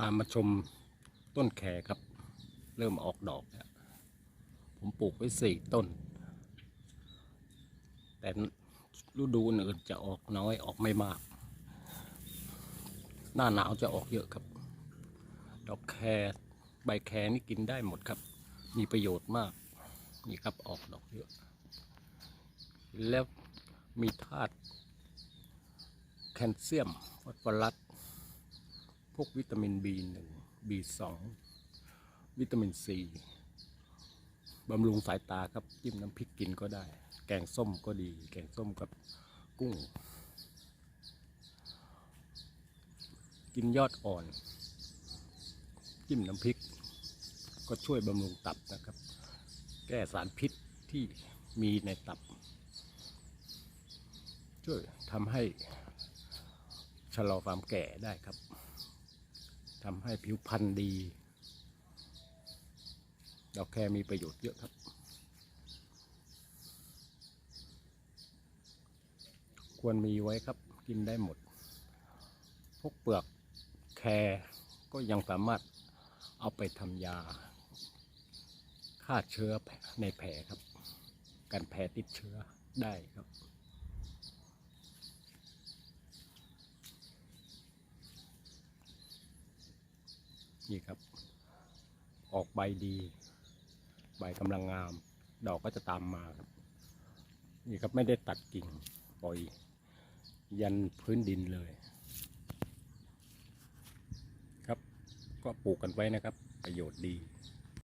พามาชมต้นแคครับ เริ่มออกดอกแล้วผมปลูกไว้สี่ต้น แต่ฤดูอื่นจะออกน้อยออกไม่มาก หน้าหนาวจะออกเยอะครับ ดอกแครใบแครนี่กินได้หมดครับ มีประโยชน์มาก นี่ครับออกดอกเยอะ แล้วมีธาตุแคลเซียมฟอสฟอรัส พวกวิตามิน B1 B2 วิตามิน C บำรุงสายตาครับจิ้มน้ำพริกกินก็ได้ แกงส้มก็ดี แกงส้มกับกุ้ง กินยอดอ่อน จิ้มน้ำพริก ก็ช่วยบำรุงตับนะครับ แก้สารพิษที่มีในตับ ช่วยทำให้ชะลอความแก่ได้ครับ ทำให้ผิวพรรณดี ดอกแครมีประโยชน์เยอะครับ ควรมีไว้ครับกินได้หมด พวกเปลือกแครก็ยังสามารถเอาไปทำยาฆ่าเชื้อในแผลครับ การแผลติดเชื้อได้ครับ นี่ครับ ออกใบดี ใบกำลังงาม ดอกก็จะตามมาครับ นี่ครับไม่ได้ตัดกิ่งปล่อย ยันพื้นดินเลย ครับ ก็ปลูกกันไว้นะครับ ประโยชน์ดี